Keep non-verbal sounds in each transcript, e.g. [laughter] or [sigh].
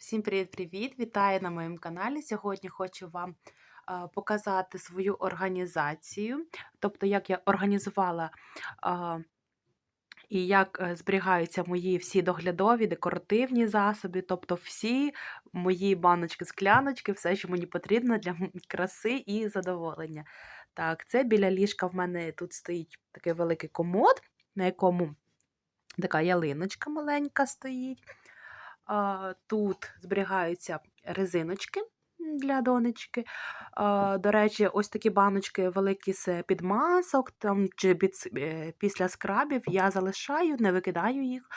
Всім привіт-привіт! Вітаю на моєму каналі. Сьогодні хочу вам показати свою організацію, тобто, як я організувала і як е, зберігаються мої всі доглядові, декоративні засоби, тобто всі мої баночки, скляночки, все, що мені потрібно для краси і задоволення. Так, це біля ліжка в мене тут стоїть такий великий комод, на якому така ялиночка маленька стоїть. Тут зберігаються резиночки для донечки. До речі, ось такі баночки великі з підмасок там, чи е, після скрабів я залишаю, не викидаю їх.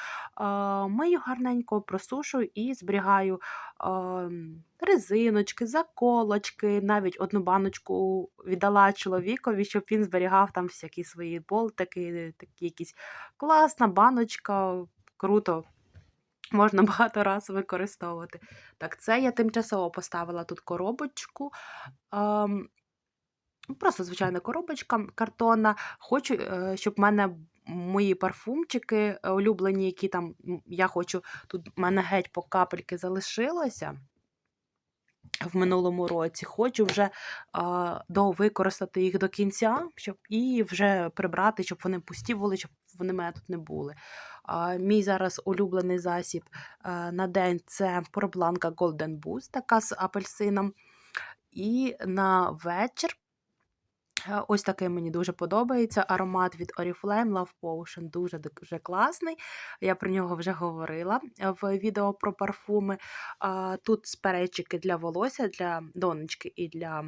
Мию гарненько, просушую і зберігаю резиночки, заколочки. Навіть одну баночку віддала чоловікові, щоб він зберігав там всякі свої болтики, такі якісь класна баночка, круто можна багато разів використовувати. Так, це я тимчасово поставила тут коробочку. Ем, просто звичайна коробочка картонна. Хочу, е, щоб в мене мої парфумчики е, улюблені, які там я хочу, тут в мене геть по капельки залишилося. В минулому році хочу вже а, довикористати їх до кінця, щоб і вже прибрати, щоб вони пусті були, щоб вони мене тут не були. А, мій зараз улюблений засіб а, на день це Порбланка Golden Boost, така з апельсином. І на вечір Е, Ось такий мені дуже подобається. Аромат від Oriflame Love Potion дуже дуже класний. Я про нього вже говорила е, в відео про парфуми. Тут сперечики для волосся, для донечки і для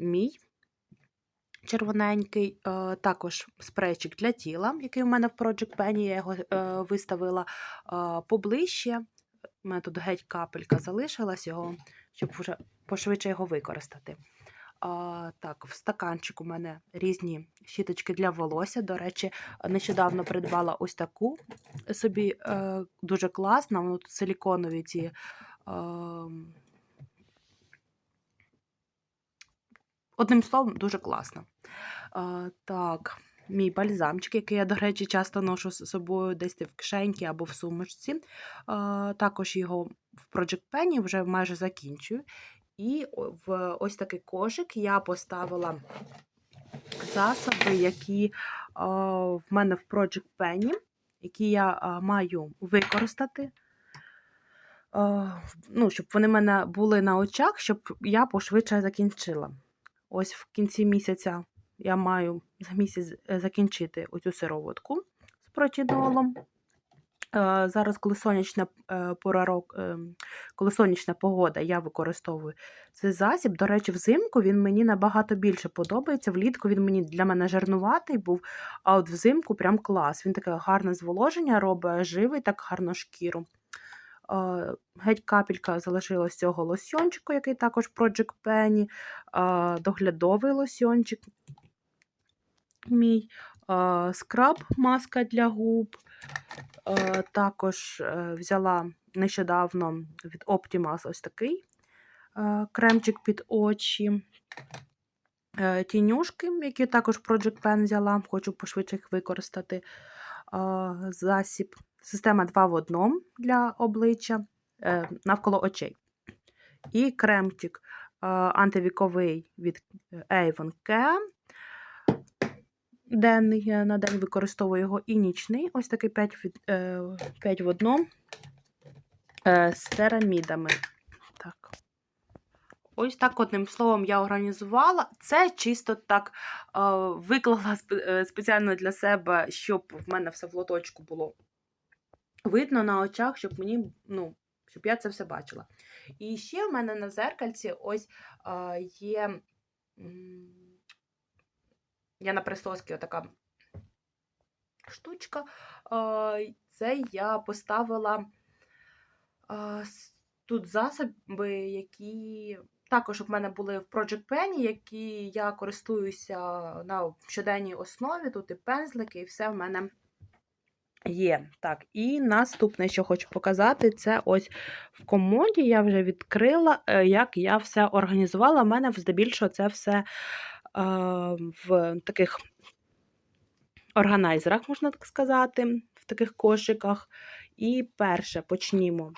мій червоненький. Е, Також спрейчик для тіла, який у мене в Project Penny, я його е, виставила е, поближче. У мене тут геть капелька залишилась його, щоб вже пошвидше його використати. Так, в стаканчику у мене різні щіточки для волосся. До речі, нещодавно придбала ось таку собі е, дуже класна. Воно тут силіконові ці. Е, одним словом, дуже класно. А, так, мій бальзамчик, який я, до речі, часто ношу з собою десь в кишеньці або в сумочці. А, також його в Project Penny вже майже закінчую. І в ось такий кошик я поставила засоби, які в мене в Project Penny, які я маю використати. Ну, щоб вони в мене були на очах, щоб я пошвидше закінчила. Ось в кінці місяця я маю за місяць е, закінчити оцю сироватку з протінолом. Зараз, коли сонячна е, пора рок, е, коли сонячна погода, я використовую цей засіб. До речі, взимку він мені набагато більше подобається. Влітку він мені для мене жирнуватий був, а от взимку прям клас. Він таке гарне зволоження робить, живий, так гарно шкіру. Геть капелька залишилась цього лосьончику, який також Project Penny, доглядовий лосьончик мій, скраб, маска для губ. Е, Також е, взяла нещодавно від Optimas ось такий е, кремчик під очі. Тінюшки, які також Project Pen взяла, хочу пошвидше їх використати. Засіб. Система 2 в 1 для обличчя навколо очей. І кремчик антивіковий від Avon Care. Денний я на день використовую його і нічний. Ось такий 5, від, е, 5 в 1 е, з церамідами. Так. Ось так, одним словом, я організувала. Це чисто так е, виклала спе- е, спеціально для себе, щоб в мене все в лоточку було видно на очах, щоб мені, ну, щоб я це все бачила. І ще в мене на зеркальці ось е, є. Я на присоски отака штучка. Це я поставила тут засоби, які також в мене були в Project Penny, які я користуюся на щоденній основі. Тут і пензлики, і все в мене є. Так, і наступне, що хочу показати, це ось в комоді я вже відкрила, е, як я все організувала. У мене здебільшого це все в таких органайзерах, можна так сказати, в таких кошиках. І перше почнімо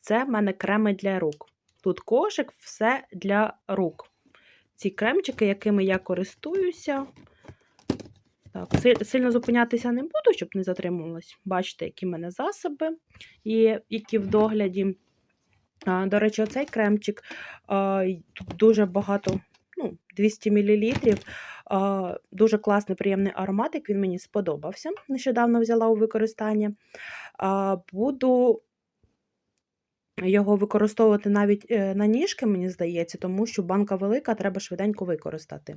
це в мене креми для рук. Тут кошик, все для рук. Ці кремчики, якими я користуюся. Так, сильно зупинятися не буду, щоб не затримувалась. Бачите, які в мене засоби є, які в догляді. До речі, оцей кремчик тут дуже багато, ну, 200 мл. Дуже класний, приємний ароматик, він мені сподобався. Нещодавно взяла у використання. Буду його використовувати навіть е, на ніжки, мені здається, тому що банка велика, треба швиденько використати.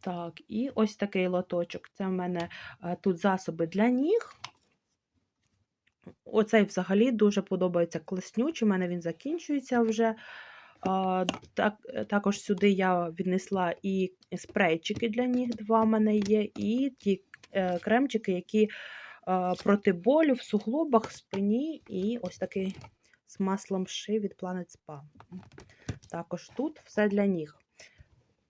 Так, і ось такий лоточок. Це в мене е, тут засоби для ніг. Оцей взагалі дуже подобається класнючий, у мене він закінчується вже. Так, також сюди я віднесла і спрейчики для ніг, два в мене є, і ті е, кремчики, які е, проти болю в суглобах, спині, і ось такий з маслом ши від Planet Spa. Також тут все для ніг.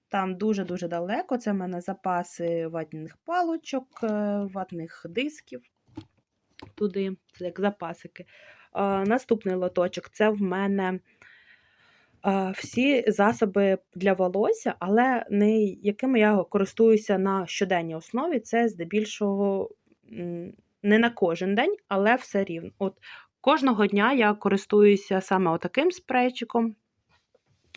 Там дуже-дуже далеко. Це в мене запаси ватних палочок, е, ватних дисків. Туди, це як запасики. Наступний лоточок це в мене а, всі засоби для волосся, але не якими я користуюся на щоденній основі. Це здебільшого не на кожен день, але все рівно. От Кожного дня я користуюся саме отаким спрейчиком.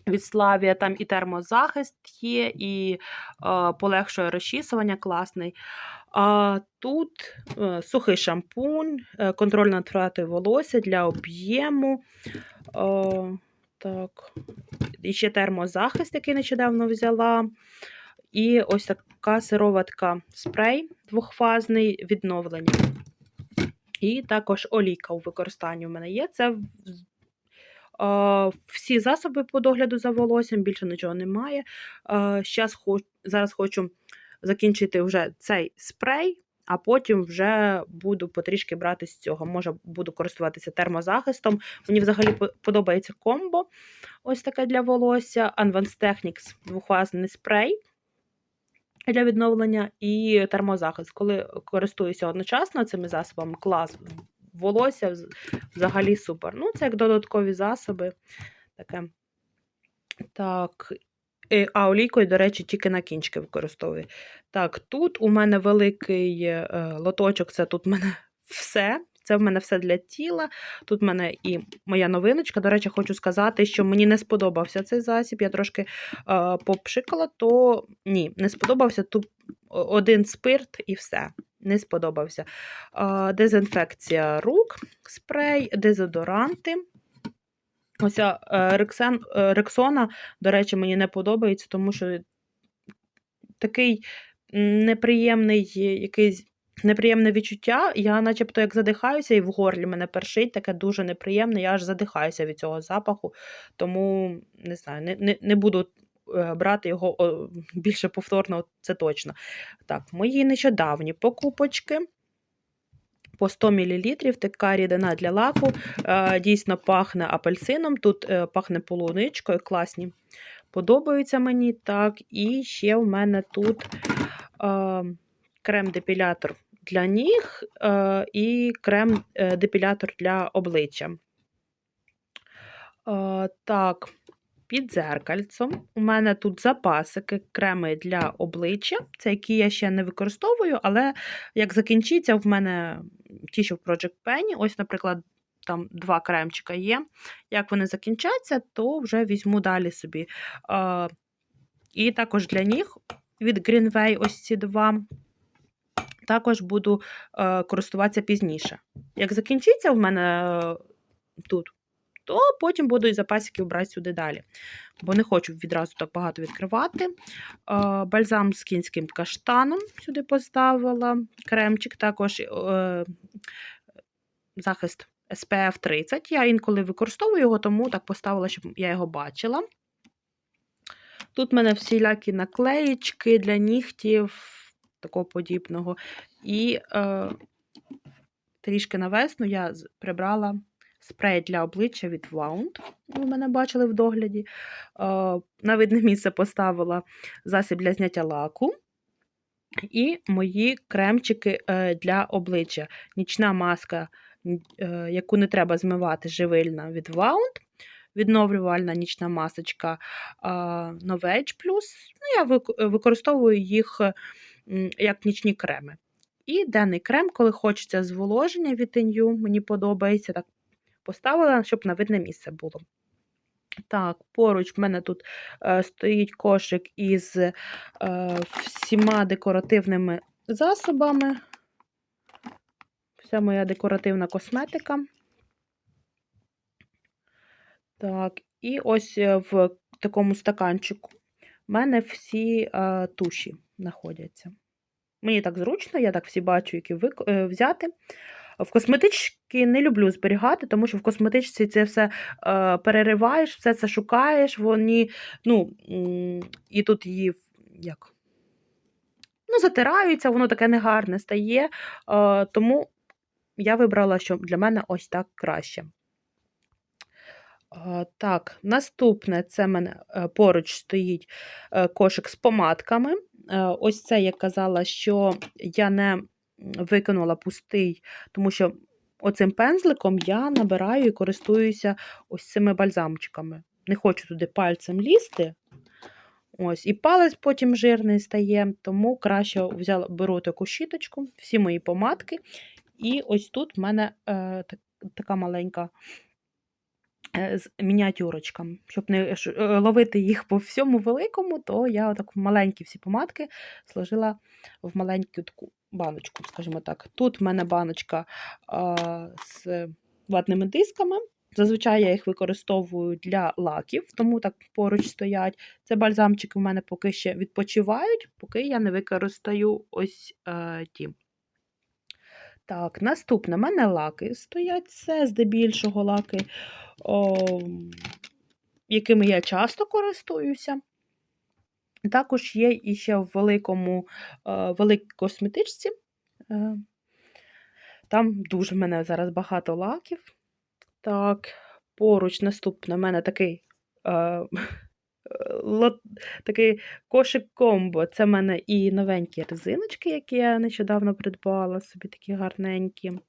Від Славія там і термозахист є, і е, полегшує розчісування класний. А тут е, сухий шампунь, е, контроль над втратою волосся для об'єму. Е, так. І ще термозахист, який нещодавно взяла. І ось така сироватка спрей двохфазний відновлення. І також олійка у використанні у мене є. Це е, всі засоби по догляду за волоссям, більше нічого немає. Е, хоч, зараз хочу закінчити вже цей спрей, а потім вже буду потрішки брати з цього. Може, буду користуватися термозахистом. Мені взагалі подобається комбо. Ось таке для волосся. Advanced Techniques двохфазний спрей для відновлення і термозахист. Коли користуюся одночасно цими засобами, клас волосся взагалі супер. Ну, це як додаткові засоби. Таке. Так. Е, А олійкою, до речі, тільки на кінчики використовую. Так, тут у мене великий е, лоточок, це тут в мене [laughs] все. Це в мене все для тіла. Тут в мене і моя новиночка. До речі, хочу сказати, що мені не сподобався цей засіб. Я трошки е, попшикала, то ні, не сподобався. Тут один спирт і все. Не сподобався. Е, дезінфекція рук, спрей, дезодоранти. Ось е, рексен, е, рексона, до речі, мені не подобається, тому що такий неприємний якийсь. Неприємне відчуття, я начебто як задихаюся, і в горлі мене першить, таке дуже неприємне, я аж задихаюся від цього запаху, тому не знаю, не, не, не буду е, брати його більше повторно, це точно. Так, мої нещодавні покупочки по 100 мл, така рідина для лаку, е, дійсно пахне апельсином, тут е, пахне полуничкою, класні. Подобаються мені так. І ще в мене тут е, крем-депілятор для ніг і крем-депілятор для обличчя. Так, під зеркальцем. У мене тут запасики, креми для обличчя, це які я ще не використовую, але як закінчиться, в мене ті, що в Project Penny, ось, наприклад, там два кремчика є. Як вони закінчаться, то вже візьму далі собі. І також для ніг від Greenway ось ці два. Також буду е, користуватися пізніше. Як закінчиться в мене е, тут, то потім буду і запасики брати сюди далі. Бо не хочу відразу так багато відкривати. Е, бальзам з кінським каштаном сюди поставила. Кремчик також е, захист SPF 30. Я інколи використовую його, тому так поставила, щоб я його бачила. Тут в мене всілякі наклеїчки для нігтів, такого подібного. І е, трішки на весну я прибрала спрей для обличчя від Wound. Ви мене бачили в догляді. Е, на видне місце поставила засіб для зняття лаку. І мої кремчики е, для обличчя. Нічна маска е, яку не треба змивати, живильна від Wound, відновлювальна нічна масочка Novage Plus. Ну, я використовую їх як нічні креми. І денний крем, коли хочеться зволоження від тенью, мені подобається, так поставила, щоб на видне місце було. Так, поруч в мене тут е, стоїть кошик із е, всіма декоративними засобами. Вся моя декоративна косметика. Так, і ось е, в такому стаканчику в мене всі е, туші знаходяться. Мені так зручно, я так всі бачу, які вик... е, взяти. В косметички не люблю зберігати, тому що в косметичці це все е, перериваєш, все це шукаєш, вони, ну, і тут її як? Ну, затираються, воно таке негарне стає. Е, тому я вибрала, що для мене ось так краще. Е, так, наступне це в мене поруч стоїть кошик з помадками. Ось це я казала, що я не викинула пустий, тому що оцим пензликом я набираю і користуюся ось цими бальзамчиками. Не хочу туди пальцем лізти. Ось, і палець потім жирний стає, тому краще взяла, беру таку щіточку, всі мої помадки. І ось тут в мене е, так, така маленька е, з мініатюрочками. Щоб не е, ловити їх по всьому великому, то я отак маленькі всі помадки сложила в маленьку таку баночку, скажімо так. Тут в мене баночка а, з ватними дисками. Зазвичай я їх використовую для лаків, тому так поруч стоять. Це бальзамчики в мене поки ще відпочивають, поки я не використаю ось е, ті. Так, наступне, в мене лаки стоять. Це здебільшого лаки, о, якими я часто користуюся. Також є іще в великому, е, великій косметичці. Е, Там дуже в мене зараз багато лаків. Так, поруч наступне в мене такий, е, [laughs] лот, такий кошик комбо. Це в мене і новенькі резиночки, які я нещодавно придбала, собі такі гарненькі.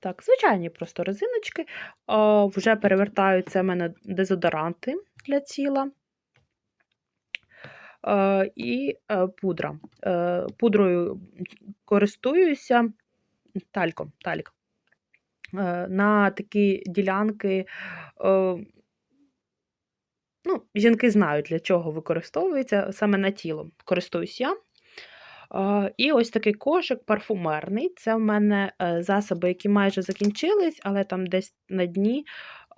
Так, звичайні просто резиночки. О, вже перевертаються в мене дезодоранти для тіла. І е, пудра. Е, пудрою користуюся тальком. Тальк. Е, на такі ділянки. Ну, жінки знають, для чого використовується саме на тіло. Користуюсь я. Е, І ось такий кошик парфумерний. Це в мене е, засоби, які майже закінчились, але там десь на дні,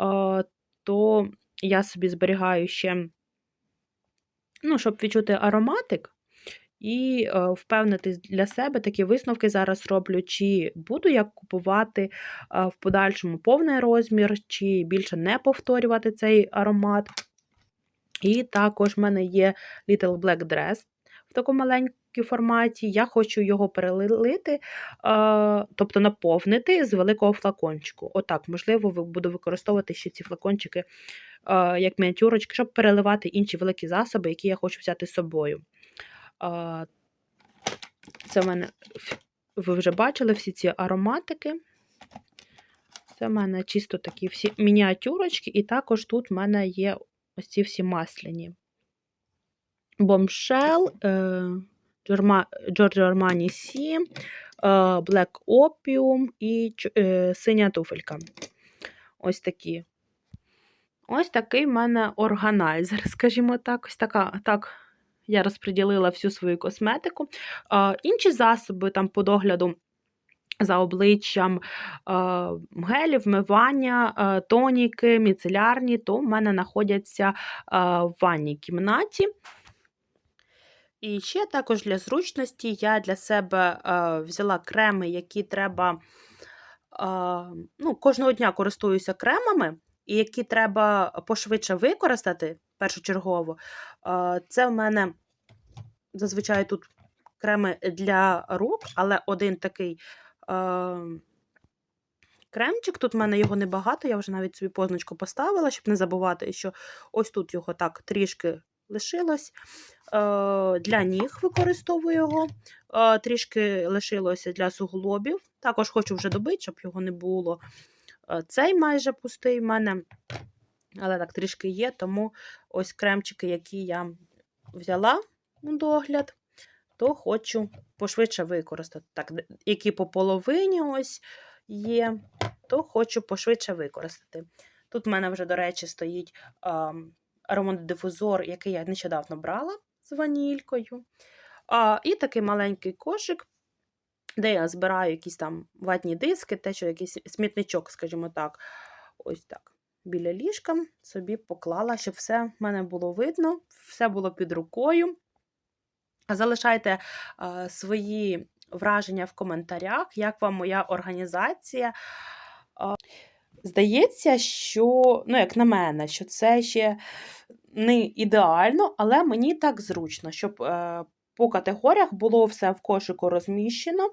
е, то я собі зберігаю ще, ну, щоб відчути ароматик. І впевнитись для себе такі висновки зараз роблю, чи буду я купувати в подальшому повний розмір, чи більше не повторювати цей аромат. І також в мене є Little Black Dress в такому маленькому форматі. Я хочу його перелити, е, тобто наповнити з великого флакончику. Отак, можливо, буду використовувати ще ці флакончики е, як мініатюрочки, щоб переливати інші великі засоби, які я хочу взяти з собою. Е, Це в мене, ви вже бачили всі ці ароматики. Це в мене чисто такі всі мініатюрочки, і також тут в мене є ось ці всі масляні. Бомшел, Giorgio Armani Сі, Black Opium і е, синя туфелька. Ось такі. Ось такий в мене органайзер, [laughs] скажімо так. Ось така, так я розподілила всю свою косметику. Інші засоби там по догляду за обличчям, а, гелі, вмивання, тоніки, міцелярні, то в мене знаходяться в ванній кімнаті. І ще також для зручності я для себе е, взяла креми, які треба. Е, ну, кожного дня користуюся кремами, і які треба пошвидше використати першочергово. Е, це в мене зазвичай тут креми для рук, але один такий е, кремчик. Тут в мене його небагато, я вже навіть собі позначку поставила, щоб не забувати, що ось тут його так трішки лишилось. Е, Для ніг використовую його. Е, Трішки лишилося для суглобів. Також хочу вже добити, щоб його не було. Е, Цей майже пустий в мене, але так трішки є, тому ось кремчики, які я взяла у догляд, то хочу пошвидше використати. Так, які по половині ось є, то хочу пошвидше використати. Тут в мене вже, до речі, стоїть аромадифузор, який я нещодавно брала з ванількою. А, і такий маленький кошик, де я збираю якісь там ватні диски, те, що якийсь смітничок, скажімо так. Ось так. Біля ліжка собі поклала, щоб все в мене було видно, все було під рукою. Залишайте е, свої враження в коментарях, як вам моя організація. Здається, що, ну, як на мене, що це ще не ідеально, але мені так зручно, щоб е, по категоріях було все в кошику розміщено.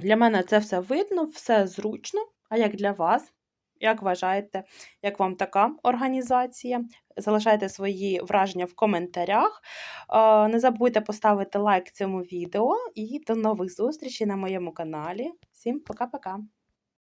Для мене це все видно, все зручно. А як для вас? Як вважаєте, як вам така організація? Залишайте свої враження в коментарях. Е, Не забудьте поставити лайк цьому відео і до нових зустрічей на моєму каналі. Всім пока-пока!